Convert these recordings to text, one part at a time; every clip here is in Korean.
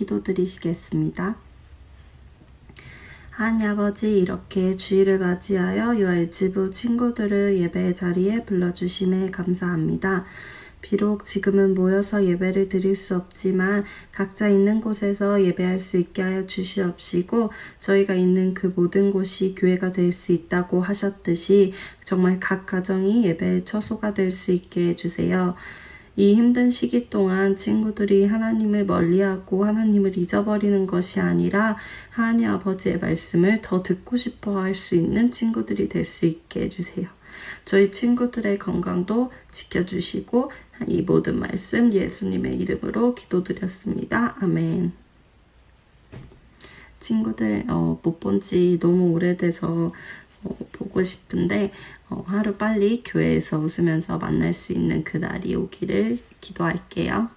기도드리시겠습니다. 하나님 아버지 이렇게 주일을 맞이하여 유아일지부 친구들을 예배 자리에 불러주심에 감사합니다. 비록 지금은 모여서 예배를 드릴 수 없지만 각자 있는 곳에서 예배할 수 있게 하여 주시옵시고 저희가 있는 그 모든 곳이 교회가 될 수 있다고 하셨듯이 정말 각 가정이 예배의 처소가 될 수 있게 해주세요. 이 힘든 시기 동안 친구들이 하나님을 멀리하고 하나님을 잊어버리는 것이 아니라 하나님 아버지의 말씀을 더 듣고 싶어 할 수 있는 친구들이 될 수 있게 해주세요. 저희 친구들의 건강도 지켜주시고 이 모든 말씀 예수님의 이름으로 기도드렸습니다. 아멘. 친구들 어, 못본 지 너무 오래돼서 어, 보고 싶은데 어, 하루 빨리 교회에서 웃으면서 만날 수 있는 그 날이 오기를 기도할게요.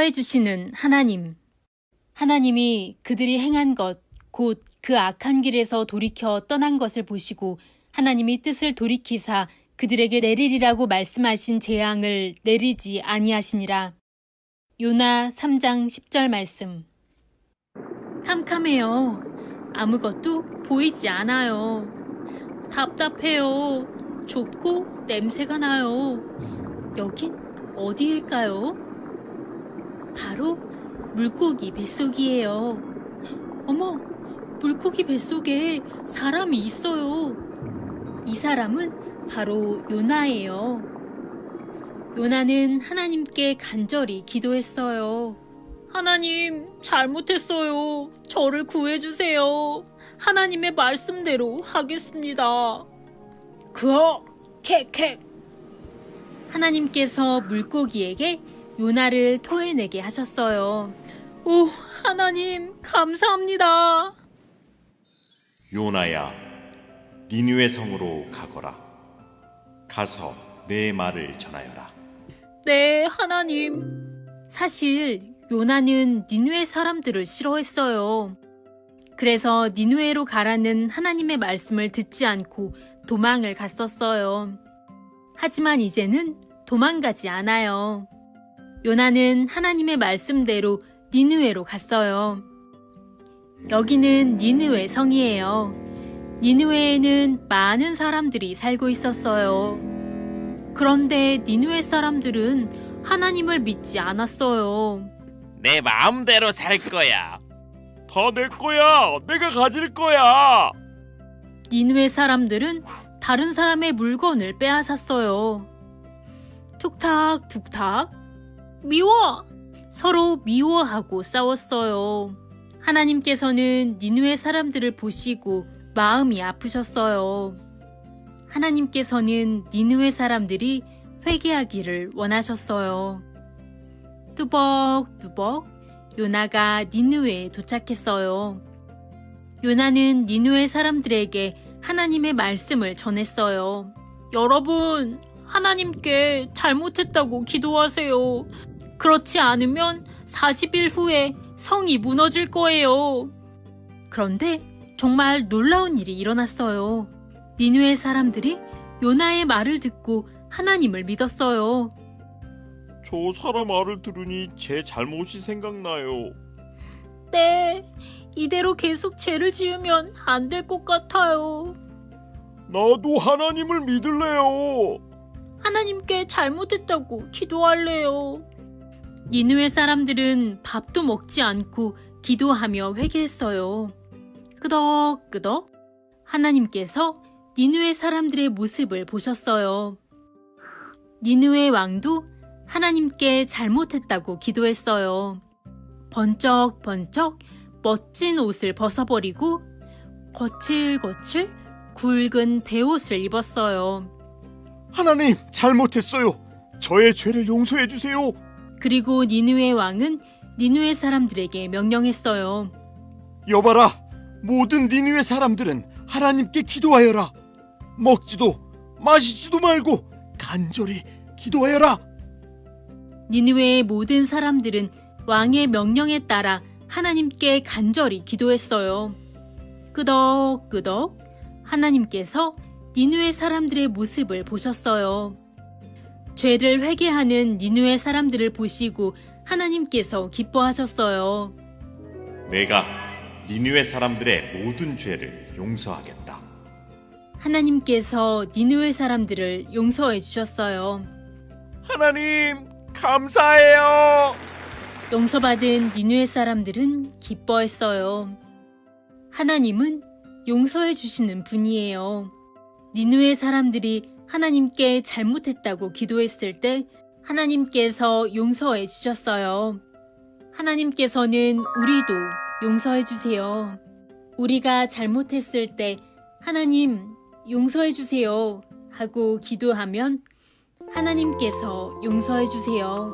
용서해 주시는 하나님. 하나님이 그들이 행한 것, 곧 그 악한 길에서 돌이켜 떠난 것을 보시고 하나님이 뜻을 돌이키사 그들에게 내리리라고 말씀하신 재앙을 내리지 아니하시니라. 요나 3장 10절 말씀. 캄캄해요. 아무것도 보이지 않아요. 답답해요. 좁고 냄새가 나요. 여긴 어디일까요? 바로 물고기 뱃속이에요. 어머, 물고기 뱃속에 사람이 있어요. 이 사람은 바로 요나예요. 요나는 하나님께 간절히 기도했어요. 하나님, 잘못했어요. 저를 구해주세요. 하나님의 말씀대로 하겠습니다. 그어, 캣캣. 하나님께서 물고기에게 요나를 토해내게 하셨어요. 오, 하나님, 감사합니다. 요나야, 니느웨 성으로 가거라. 가서 내 말을 전하여라. 네, 하나님. 사실 요나는 니누의 사람들을 싫어했어요. 그래서 니누에로 가라는 하나님의 말씀을 듣지 않고 도망을 갔었어요. 하지만 이제는 도망가지 않아요. 요나는 하나님의 말씀대로 니누에로 갔어요. 여기는 니누에 성이에요. 니누에에는 많은 사람들이 살고 있었어요. 그런데 니누에 사람들은 하나님을 믿지 않았어요. 내 마음대로 살 거야. 다 내 거야. 내가 가질 거야. 니누의 사람들은 다른 사람의 물건을 빼앗았어요. 툭탁 툭탁 미워 서로 미워하고 싸웠어요. 하나님께서는 니누의 사람들을 보시고 마음이 아프셨어요. 하나님께서는 니누의 사람들이 회개하기를 원하셨어요. 뚜벅뚜벅 요나가 니누에 도착했어요. 요나는 니누의 사람들에게 하나님의 말씀을 전했어요. 여러분, 하나님께 잘못했다고 기도하세요. 그렇지 않으면 40일 후에 성이 무너질 거예요. 그런데 정말 놀라운 일이 일어났어요. 니누의 사람들이 요나의 말을 듣고 하나님을 믿었어요. 저 사람 말을 들으니 제 잘못이 생각나요. 네, 이대로 계속 죄를 지으면 안 될 것 같아요. 나도 하나님을 믿을래요. 하나님께 잘못했다고 기도할래요. 니누의 사람들은 밥도 먹지 않고 기도하며 회개했어요. 끄덕끄덕 하나님께서 니누의 사람들의 모습을 보셨어요. 니누의 왕도 하나님께 잘못했다고 기도했어요. 번쩍번쩍 멋진 옷을 벗어버리고 거칠거칠 굵은 베옷을 입었어요. 하나님, 잘못했어요. 저의 죄를 용서해 주세요. 그리고 니누의 왕은 니누의 사람들에게 명령했어요. 여봐라, 모든 니느웨 사람들은 하나님께 기도하여라. 먹지도 마시지도 말고 간절히 기도하여라. 니누의 모든 사람들은 왕의 명령에 따라 하나님께 간절히 기도했어요. 끄덕끄덕 하나님께서 니누의 사람들의 모습을 보셨어요. 죄를 회개하는 니누의 사람들을 보시고 하나님께서 기뻐하셨어요. 내가 니느웨 사람들의 모든 죄를 용서하겠다. 하나님께서 니누의 사람들을 용서해 주셨어요. 하나님, 감사해요. 용서받은 니누의 사람들은 기뻐했어요. 하나님은 용서해 주시는 분이에요. 니누의 사람들이 하나님께 잘못했다고 기도했을 때 하나님께서 용서해 주셨어요. 하나님께서는 우리도 용서해 주세요. 우리가 잘못했을 때 하나님 용서해 주세요 하고 기도하면 하나님께서 용서해 주세요.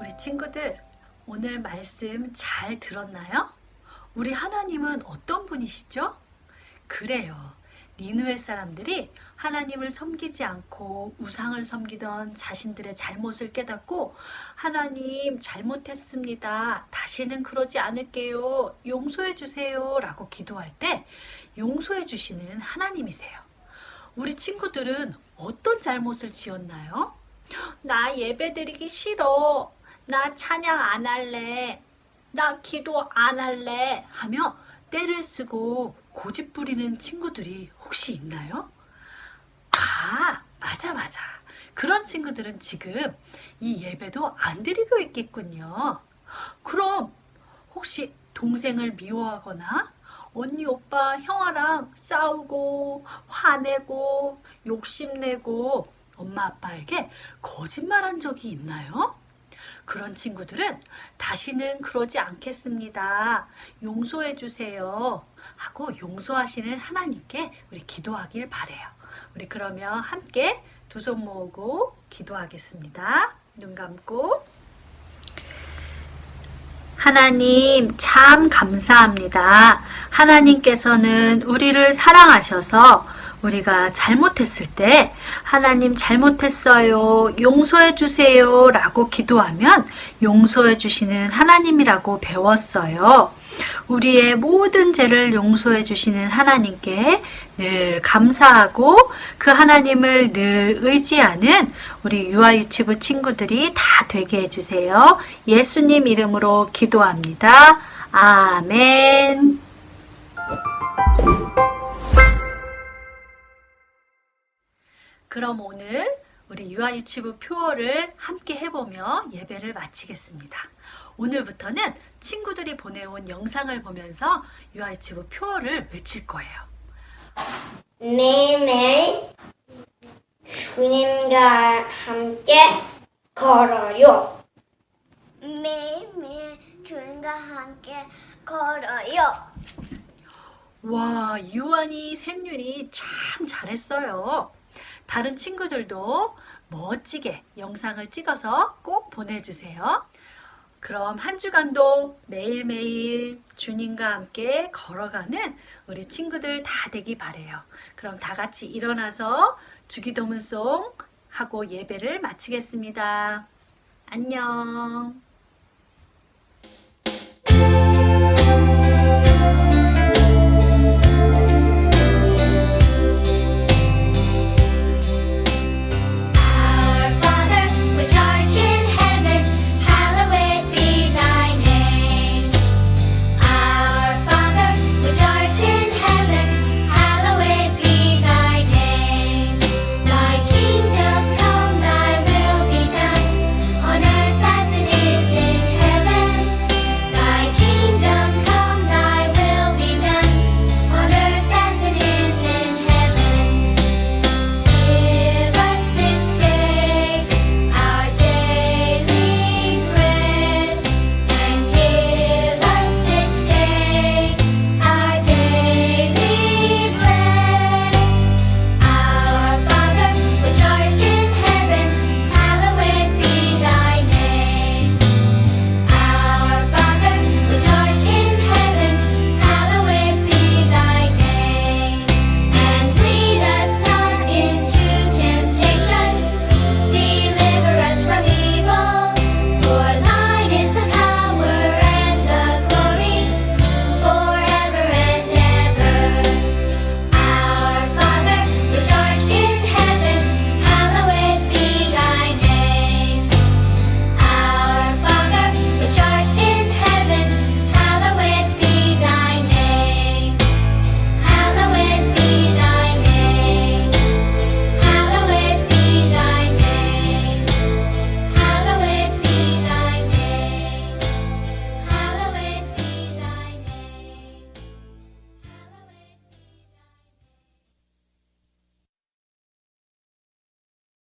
우리 친구들, 오늘 말씀 잘 들었나요? 우리 하나님은 어떤 분이시죠? 그래요. 니누의 사람들이 하나님을 섬기지 않고 우상을 섬기던 자신들의 잘못을 깨닫고 하나님 잘못했습니다. 다시는 그러지 않을게요. 용서해 주세요. 라고 기도할 때 용서해 주시는 하나님이세요. 우리 친구들은 어떤 잘못을 지었나요? 나 예배 드리기 싫어. 나 찬양 안 할래. 나 기도 안 할래. 하며 때를 쓰고 고집 부리는 친구들이 혹시 있나요? 아, 맞아, 맞아. 그런 친구들은 지금 이 예배도 안 드리고 있겠군요. 그럼 혹시 동생을 미워하거나 언니, 오빠, 형아랑 싸우고 화내고 욕심내고 엄마, 아빠에게 거짓말한 적이 있나요? 그런 친구들은 다시는 그러지 않겠습니다. 용서해 주세요. 하고 용서하시는 하나님께 우리 기도하길 바래요. 우리 그러면 함께 두 손 모으고 기도하겠습니다. 눈 감고 하나님 참 감사합니다. 하나님께서는 우리를 사랑하셔서 우리가 잘못했을 때 하나님 잘못했어요. 용서해 주세요. 라고 기도하면 용서해 주시는 하나님이라고 배웠어요. 우리의 모든 죄를 용서해 주시는 하나님께 늘 감사하고 그 하나님을 늘 의지하는 우리 유아유치부 친구들이 다 되게 해주세요. 예수님 이름으로 기도합니다. 아멘. 그럼 오늘 우리 유아유치부 표어를 함께 해보며 예배를 마치겠습니다. 오늘부터는 친구들이 보내온 영상을 보면서 유아유치부 표어를 외칠 거예요. 매일매일 주님과 함께 걸어요. 매일매일 주님과 함께 걸어요. 와, 유한이 샘윤이 참 잘했어요. 다른 친구들도 멋지게 영상을 찍어서 꼭 보내주세요. 그럼 한 주간도 매일매일 주님과 함께 걸어가는 우리 친구들 다 되기 바래요. 그럼 다 같이 일어나서 주기도문송 하고 예배를 마치겠습니다. 안녕.